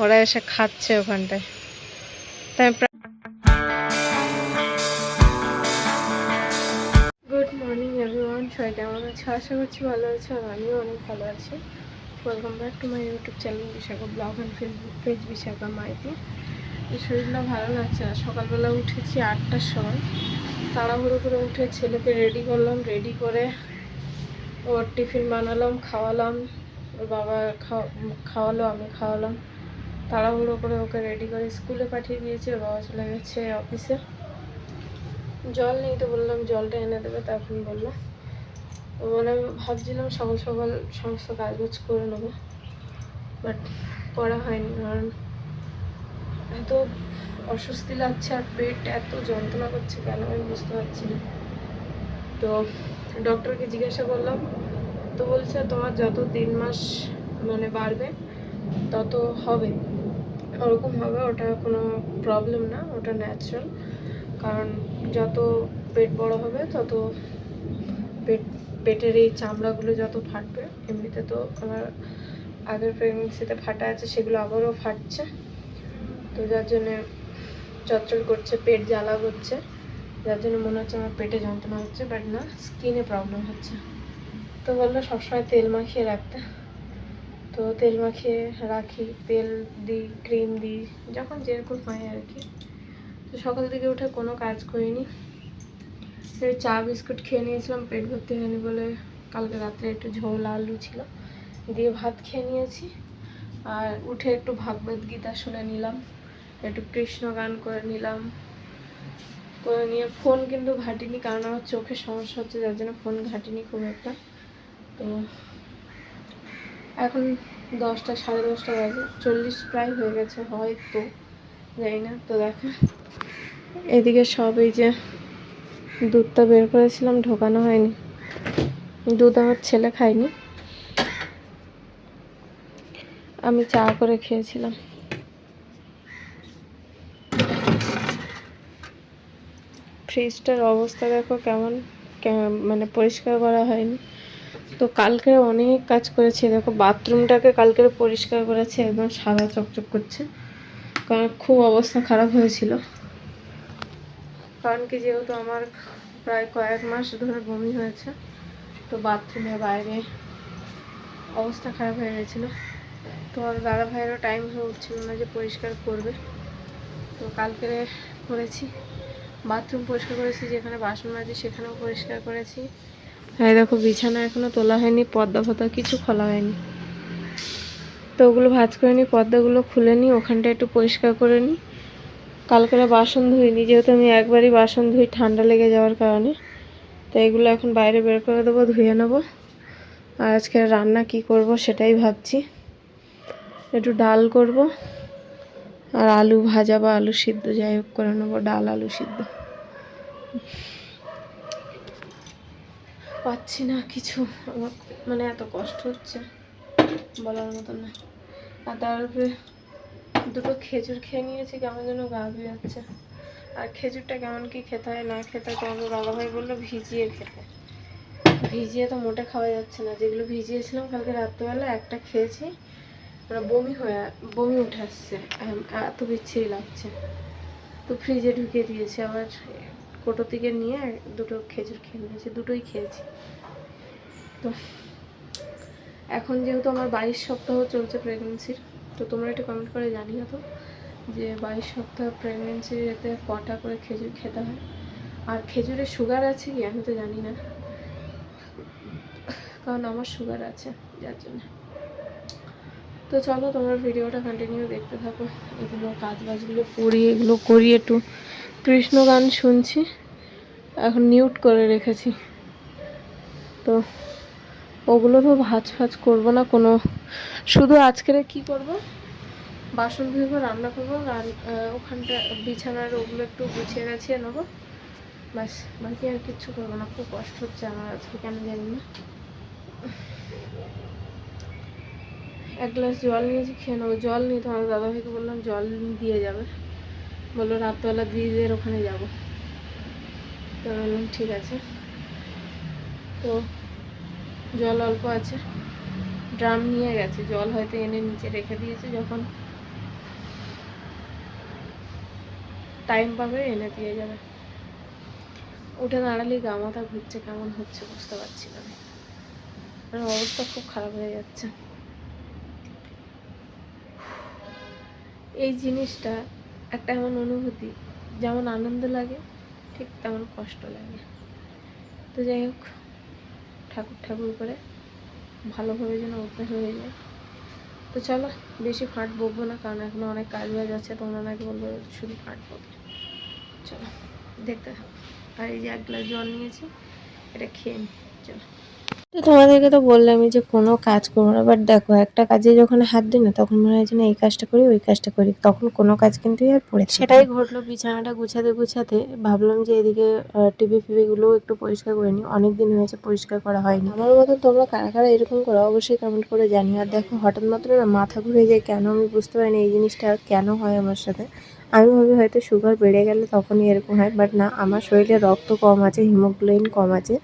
ওরা এসে খাচ্ছে ওখানটায়। তাই গুড মর্নিং এভরিওয়ান সবাই কেমন আছে? আশা করছি ভালো আছে আর আমিও অনেক ভালো আছি। Welcome back to my YouTube channel Bishakha blog and Facebook page Bishakha Maiti শরীরটা ভালো লাগছে না। সকালবেলা উঠেছি আটটার সময়। তাড়াহুড়ো করে উঠে ছেলেকে রেডি করলাম রেডি করে ওর টিফিন বানালাম, খাওয়ালাম। ওর বাবা খাওয়া খাওয়ালো, আমি খাওয়ালাম। তাড়াহুড়ো করে ওকে রেডি করে স্কুলে পাঠিয়ে দিয়েছি বাবা চলে গেছে অফিসে জল নেই তো বললাম, জলটা এনে দেবে, তখন বলল। তো মানে ভাবছিলাম সকাল সকাল সমস্ত কাজবাজ করে নেব বাট করা হয়নি, কারণ এত অস্বস্তি লাগছে আর পেট এত যন্ত্রণা করছে কেন আমি বুঝতে পারছি না। তো ডক্টরকে জিজ্ঞাসা করলাম, তো বলছে তোমার যত তিন মাস মানে বাড়বে, তত হবে। ওরকম হবে ওটা কোনো প্রবলেম না, ওটা ন্যাচারাল কারণ যত পেট বড় হবে, তত পেট, পেটের এই চামড়াগুলো যত ফাটবে, এমনিতে তো আমার আগের প্রেগনেন্সিতে ফাটা আছে, সেগুলো আবারও ফাটছে। তো যার জন্যে চটচট করছে, পেট জ্বালা করছে, যার জন্য মনে হচ্ছে আমার পেটে যন্ত্রণা হচ্ছে বাট না স্কিনে প্রবলেম হচ্ছে। তো বলল সবসময় তেল মাখিয়ে রাখতে। তো তেল মাখিয়ে রাখি, তেল দিই, ক্রিম দিই, যখন যেরকম হয় আর কি। তো সকাল থেকে উঠে কোনো কাজ করিনি। চা বিস্কুট খেয়ে নিয়েছিলাম, পেট ভর্তি হয়নি বলে কালকে রাত্রে একটু ঝোল, আলু ছিল, দিয়ে ভাত খেয়ে নিয়েছি। আর উঠে একটু ভাগবত গীতা শুনে নিলাম, একটু কৃষ্ণ গান করে নিলাম, করে নিয়ে ফোন কিন্তু ঘাটিনি, কারণ আমার চোখের সমস্যা হচ্ছে, যার জন্য ফোন ঘাটিনি খুব একটা। তো এখন দশটা, সাড়ে দশটা বাজে। চল্লিশ প্রায় হয়ে গেছে, হয়তো। জানি না, তো দেখো। এদিকে সব এই যে দুধটা বের করেছিলাম, ঢোকানো হয়নি। দুধ আমার ছেলে খায়নি। আমি চা করে খেয়েছিলাম। ফ্রিজটার অবস্থা দেখো কেমন মানে পরিষ্কার করা হয়নি। তো কালকে অনেক কাজ করেছি। দেখো, বাথরুমটাকে কালকে পরিষ্কার করেছে, একদম সাদা চকচক করছে। কারণ খুব অবস্থা খারাপ হয়েছিল। কারণ কি, যেহেতু আমার প্রায় কয়েক মাস ধরে বমি হয়েছে, তো বাথরুমে বাইরে অবস্থা খারাপ হয়ে গেছিল। তো দাদা ভাইয়েরও টাইম হয়ে উঠছিল না যে পরিষ্কার করবে। তো কালকে করেছি। বাথরুম পরিষ্কার করেছি, যেখানে বাসন মাজি সেখানেও পরিষ্কার করেছি। হ্যাঁ দেখো, বিছানা এখনও তোলা হয়নি পর্দা ফর্দা কিছু খোলা হয়নি। তো ওগুলো ভাজ করে নিই পর্দাগুলো খুলে নিই ওখানটা একটু পরিষ্কার করে নিই কালকে বাসন ধুই ধুইনি, যেহেতু আমি একবারই বাসন ধুই, ঠান্ডা লেগে যাওয়ার কারণে। তো এগুলো এখন বাইরে বের করে দেবো, ধুয়ে নেব। আর আজকে রান্না কি করব সেটাই ভাবছি। একটু ডাল করব, আর আলু ভাজা বা আলু সিদ্ধ, যাই হোক করে নেব, ডাল, আলু সিদ্ধ। পাচ্ছি না কিছু। আমার মানে এত কষ্ট হচ্ছে বলার মতন না। আর তার উপরে দুটো খেজুর খেয়ে নিয়েছি, কেমন যেন গা ধুয়ে যাচ্ছে। আর খেজুরটা কেমন কি খেতে হয়, না খেতে হয় তোমাকে দাদাভাই বলল ভিজিয়ে খেতে। ভিজিয়ে তো মোটে খাওয়া যাচ্ছে না। যেগুলো ভিজিয়েছিলাম কালকে রাত্রেবেলা, একটা খেয়েছি মানে বমি হয়ে, বমি উঠে আসছে। এত বিচ্ছিরি লাগছে। তো ফ্রিজে ঢুকিয়ে দিয়েছি, আবার কোটো থেকে নিয়ে দুটো খেজুর খেয়ে নিয়েছি, দুটোই খেয়েছি। তো এখন যেহেতু আমার বাইশ সপ্তাহ চলছে প্রেগনেন্সির তো তোমরা একটু কমেন্ট করে জানিও তো যে বাইশ সপ্তাহ প্রেগনেন্সির এতে কটা করে খেজুর খেতে হয়? আর খেজুরে সুগার আছে কি? আমি তো জানি না। কারণ আমার সুগার আছে, যার জন্য। তো চলো তোমরা ভিডিওটা কন্টিনিউ দেখতে থাকো। এগুলো কাজ বাজগুলো করি, এগুলো করি একটু। কৃষ্ণ গান শুনছি এখন মিউট করে রেখেছি। তো ওগুলো তো ভাজ ফাজ করব না কোনো শুধু আজকের কি করব? বাসন ধুবো রান্না করব আহ, ওখানটা বিছানার ওগুলো একটু গুছিয়ে গাছিয়ে নেব। ব্যাস বাকি আর কিচ্ছু করব না খুব কষ্ট হচ্ছে আমার আজকে কেন জানি না। এক গ্লাস জল নিয়েছি খেয়ে নেব। জল নিয়ে তোমার দাদাভাইকে বললাম জল দিয়ে যাবে। বলল রাত্রবেলা দিদিদের ওখানে যাব। তো বললাম, ঠিক আছে। তো জল অল্প আছে, ড্রাম নিয়ে গেছে। জল হয়তো এনে নিচে রেখে দিয়েছে, যখন টাইম পাবে, এনে দিয়ে যাবে। উঠে দাঁড়ালেই গা মাথা ঘুরছে, কেমন হচ্ছে বুঝতে পারছি না। অবস্থা খুব খারাপ হয়ে যাচ্ছে। এই জিনিসটা একটা এমন অনুভূতি, যেমন আনন্দ লাগে, ঠিক তেমন কষ্ট লাগে। তো যাই হোক, ঠাকুর ঠাকুর করে ভালোভাবে যেন অভ্যাস হয়ে যায়। তো চলো, বেশি ফাট বকবো না, কারণ এখনও অনেক কাজ বাজ আছে তোমরা নাকি বলব শুধু ফাট বকবে চলো, দেখতে থাকো। আর এই যে এক গ্লাস জল নিয়েছি, এটা খেয়ে নি। চলো। তো তোমাদেরকে তো বললামই যে কোনো কাজ করব না বাট দেখো একটা কাজে যখন হাত দিই না তখন মনে হয় যে না এই কাজটা করি ওই কাজটা করি তখন কোনো কাজ কিন্তু আর পড়ে সেটাই ঘটলো বিছানাটা গুছাতে গুছাতে ভাবলাম যে এদিকে টিভি ফিভিগুলো একটু পরিষ্কার করে নিই অনেক দিন হয়েছে পরিষ্কার করা হয়নি। আমার মতন তোমরা কারা কারা এরকম করো অবশ্যই কমেন্ট করে জানি আর দেখো হঠাৎ মাত্র না মাথা ঘুরে যায় কেন আমি বুঝতে পারিনি এই জিনিসটা কেন হয় আমার সাথে। আমি ভাবি হয়তো সুগার বেড়ে গেলে তখনই এরকম হয় বাট না আমার শরীরে রক্ত কম আছে হিমোগ্লোবিন কম আছে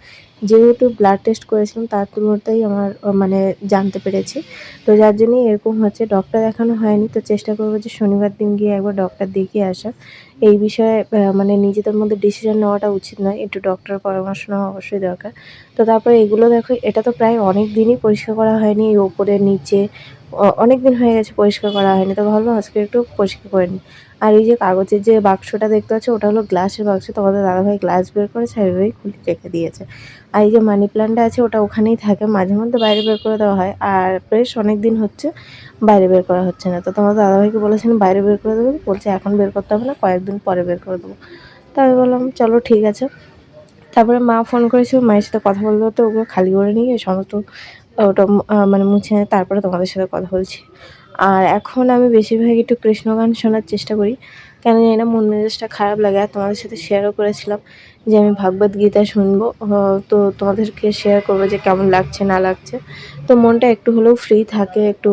যেহেতু ব্লাড টেস্ট করেছিলাম, তার তুলনাতেই আমার মানে জানতে পেরেছি। তো যার জন্যই এরকম হচ্ছে ডক্টর দেখানো হয়নি। তো চেষ্টা করব যে শনিবার দিন গিয়ে একবার ডক্টর দেখিয়ে আসা। এই বিষয়ে মানে নিজেদের মধ্যে ডিসিশন নেওয়াটা উচিত নয়। একটু ডক্টরের পরামর্শ নেওয়া অবশ্যই দরকার। তো তারপরে এগুলো দেখো, এটা তো প্রায় অনেক দিনই পরিষ্কার করা হয়নি। ওপরে, নিচে অনেক দিন হয়ে গেছে পরিষ্কার করা হয়নি। তো ভাবলাম আজকে একটু পরিষ্কার করে নিই। আর এই যে কাগজের যে বাক্সটা দেখতে পাচ্ছ, ওটা হলো গ্লাসের বাক্স। তোমাদের দাদাভাই গ্লাস বের করে সাইডভাবে খুলে রেখে দিয়েছে। আর এই যে মানি প্ল্যান্টটা আছে, ওটা ওখানেই থাকে। মাঝে মধ্যে বাইরে বের করে দেওয়া হয়। আর বেশ অনেক দিন হচ্ছে বাইরে বের করা হচ্ছে না। তো তোমাদের দাদাভাইকে বলেছেন বাইরে বের করে দেবো? বলছে, এখন বের করতে হবে না, কয়েকদিন পরে বের করে দেবো। তো আমি বললাম, চলো, ঠিক আছে। তারপরে মা ফোন করেছিল, মায়ের সাথে কথা বলতে বলতে ওগুলো খালি করে নিয়ে সমস্ত ওটা মানে মুছে তারপরে তোমাদের সাথে কথা বলছি। আর এখন আমি বেশিরভাগ একটু কৃষ্ণ গান শোনার চেষ্টা করি। কেন জানি না মন মেজাজটা খারাপ লাগে। আর তোমাদের সাথে শেয়ারও করেছিলাম যে আমি ভাগবত গীতা শুনব। তো তোমাদেরকে শেয়ার করব যে কেমন লাগছে, না লাগছে। তো মনটা একটু হলেও ফ্রি থাকে, একটু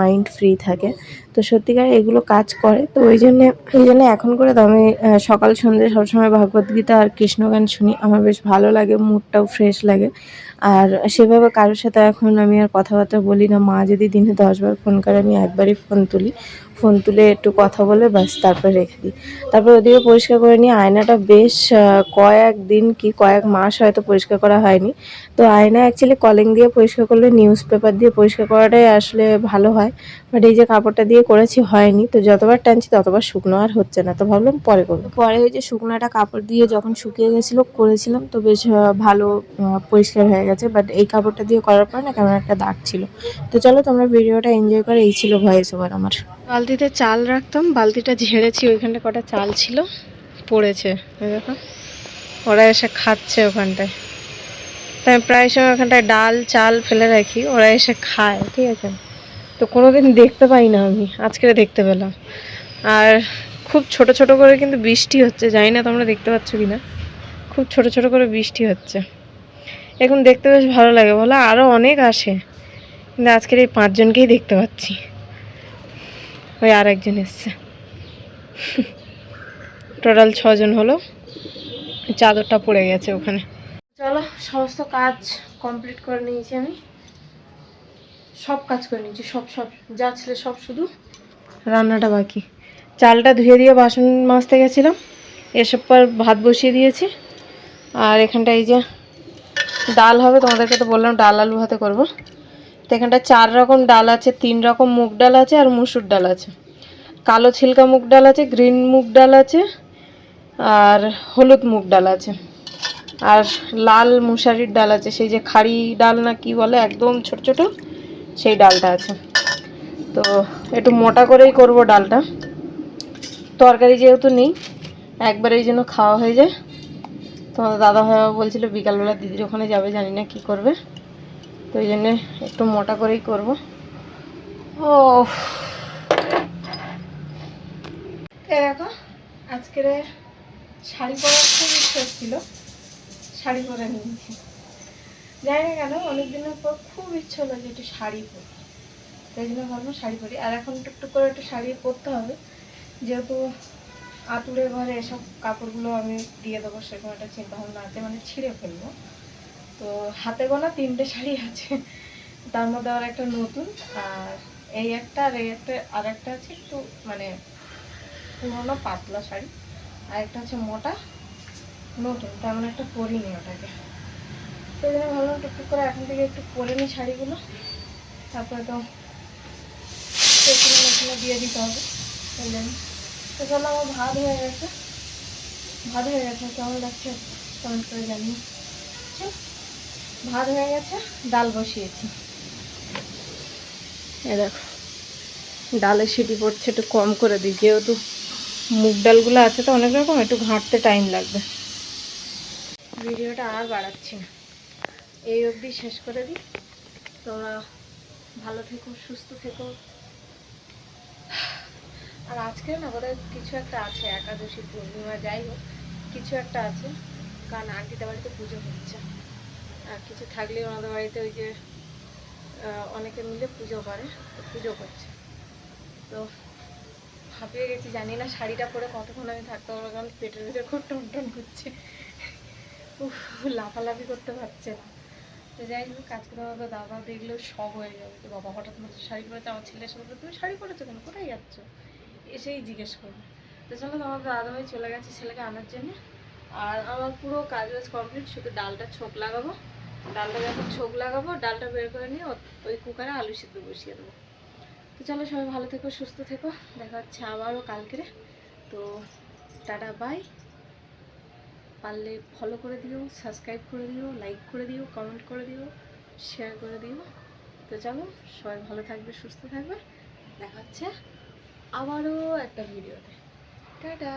মাইন্ড ফ্রি থাকে। তো সত্যিকার এগুলো কাজ করে। তো ওই জন্যে ওই জন্য এখন করে তো আমি সকাল, সন্ধ্যে সবসময় ভাগবত গীতা আর কৃষ্ণ গান শুনি। আমার বেশ ভালো লাগে মুডটাও ফ্রেশ লাগে। আর সেভাবে কারোর সাথে এখন আমি আর কথাবার্তা বলি না। মা যদি দিনে দশবার ফোন করে, আমি একবারই ফোন তুলি। ফোন তুলে একটু কথা বলে ব্যাস, তারপরে রেখে দিই। তারপর ওদিকে পরিষ্কার করে নিই আয়নাটা বেশ কয়েক দিন কি কয়েক মাস হয়তো পরিষ্কার করা হয়নি। তো আয়না অ্যাকচুয়ালি কলিং দিয়ে পরিষ্কার করলে নিউজ পেপার দিয়ে পরিষ্কার করাটাই আসলে ভালো হয়। বাট এই যে কাপড়টা দিয়ে করেছি হয়নি তো যতবার টানছি ততবার শুকনো আর হচ্ছে না। তো ভাবলাম পরে করব। পরে ওই যে শুকনোটা কাপড় দিয়ে যখন শুকিয়ে গেছিল করেছিলাম তো বেশ ভালো পরিষ্কার হয়ে গেছে। বাট এই কাপড়টা দিয়ে করার পর না কেমন একটা দাগ ছিল। তো চলো তোমরা ভিডিওটা এনজয় করে এই ছিল ভয়েস ওভার আমার। বালতিতে চাল রাখতাম বালতিটা ঝেড়েছি ওইখানটা কটা চাল ছিল পড়েছে। এই দেখো ওরা এসে খাচ্ছে ওখানটায়। তাই প্রায় সময় ওখানটায় ডাল চাল ফেলে রাখি ওরা এসে খায় ঠিক আছে? তো কোনো দিন দেখতে পাই না আমি আজকে দেখতে পেলাম। আর খুব ছোট ছোট করে কিন্তু বৃষ্টি হচ্ছে, জানি না তোমরা দেখতে পাচ্ছ কি না খুব ছোট ছোট করে বৃষ্টি হচ্ছে। এখন দেখতে বেশ ভালো লাগে, বলো আরও অনেক আসে। কিন্তু আজকের এই পাঁচজনকেই দেখতে পাচ্ছি। ওই আর একজন এসছে। টোটাল ছজন হলো। চাদরটা পড়ে গেছে ওখানে। চলো, সমস্ত কাজ কমপ্লিট করে নিয়েছি আমি। সব কাজ করে নিয়েছি, সব সব, যা ছিল সব শুধু রান্নাটা বাকি। চালটা ধুয়ে দিয়ে বাসন মাজতে গেছিলাম, এসব পর ভাত বসিয়ে দিয়েছি। আর এখানটা এই যে ডাল হবে, তোমাদেরকে তো বললাম ডাল আলু হাতে করব। তো এখানটা চার রকম ডাল আছে, তিন রকম মুগ ডাল আছে আর মুসুর ডাল আছে। কালো ছিলকা মুগ ডাল আছে, গ্রিন মুগ ডাল আছে, আর হলুদ মুগ ডাল আছে। আর লাল মুসারির ডাল আছে, সেই যে খাড়ি ডাল না কি বলে, একদম ছোট ছোট। সেই ডালটা আছে। তো একটু মোটা করেই করব ডালটা। তরকারি যেহেতু নেই একবারে এই জন্য খাওয়া হয়ে যায়। তোমাদের দাদা ভাই বলছিল, বিকালবেলা দিদির ওখানে যাবে, জানি না কি করবে। তো ওই জন্যে একটু মোটা করেই করব। ও এই দেখো, আজকের শাড়ি পরার খুব ইচ্ছে ছিল। শাড়ি পরে নিয়েছি। জানি না কেন অনেক দিনের পর খুব ইচ্ছে হলো যে একটু শাড়ি পরি। তাই জন্য ভাবলাম শাড়ি পরি। আর এখন টুকটুক করে একটু শাড়ি পরতে হবে। যেহেতু আতুরে ঘরে এসব কাপড়গুলো আমি দিয়ে দেবো সেরকম একটা চিন্তা ভাবনা আছে মানে ছিঁড়ে ফেলব। তো হাতে গোনা তিনটে শাড়ি আছে, তার মধ্যে আর একটা নতুন, আর এই একটা আর এই একটা, আর একটা আছে একটু মানে পুরোনো পাতলা শাড়ি, আর একটা হচ্ছে মোটা, নতুন, তেমন একটা পরিনি ওটাকে। এই জন্য ভাবলাম টুকটুক করে এখন থেকে একটু পরে নিই শাড়িগুলো তারপরে তো মেশিনে দিয়ে দিতে হবে এই জন্য তো চলো আমার ভাত হয়ে গেছে। ভাত হয়ে গেছে কেমন লাগছে কমেন্ট করে চল, ভাত হয়ে গেছে ডাল বসিয়েছি। এ দেখো ডালের সিটি পড়ছে একটু কম করে দিই যেহেতু মুগ ডালগুলো আছে তো অনেক রকম একটু ঘাঁটতে টাইম লাগবে। ভিডিওটা আর বাড়াচ্ছি না। এই অবধি শেষ করে দিই। তোমরা ভালো থেকো, সুস্থ থেকো। আর আজকে না বোধহয় কিছু একটা আছে, একাদশী পূর্ণিমা, যাই হোক, কিছু একটা আছে। কারণ আন্টিদের বাড়িতে পুজো হচ্ছে। আর কিছু থাকলে ওনাদের বাড়িতে ওই যে অনেকে মিলে পুজো করে, পুজো করছে। তো হাঁপিয়ে গেছি, জানি না শাড়িটা পরে কতক্ষণ আমি থাকতে পারব, কারণ পেটের ভিতরে খুব টন টন করছে। উফ, লাফালাফি করতে পারছে না। তো যাই হোক, আজকে তোমাকে দাদা দেখলেও সব হয়ে যাবে তো বাবা হঠাৎ মতো শাড়ি পরেছে? আমার ছেলে এসে বলবে তুমি শাড়ি পরেছো কেন? কোথায় যাচ্ছ? এসেই জিজ্ঞেস করবে তো চলো, তোমার দাদা ভাই চলে গেছে ছেলেকে আনার জন্য। আর আমার পুরো কাজ বাজ কমপ্লিট, শুধু ডালটা ছোক লাগাবো। ডালটা যখন ছোক লাগাবো, ডালটা বের করে নিয়ে ওই কুকারে আলু সিদ্ধ বসিয়ে দেবো। তো চলো, সবাই ভালো থেকো, সুস্থ থেকো। দেখা হচ্ছে আবারও কালকেরে। তো টাটা, বাই। পারলে ফলো করে দিও সাবস্ক্রাইব করে দিও লাইক করে দিও কমেন্ট করে দিও শেয়ার করে দিও। তো চলো, সবাই ভালো থাকবে, সুস্থ থাকবে। দেখা হচ্ছে আবারও একটা ভিডিওতে টাটা!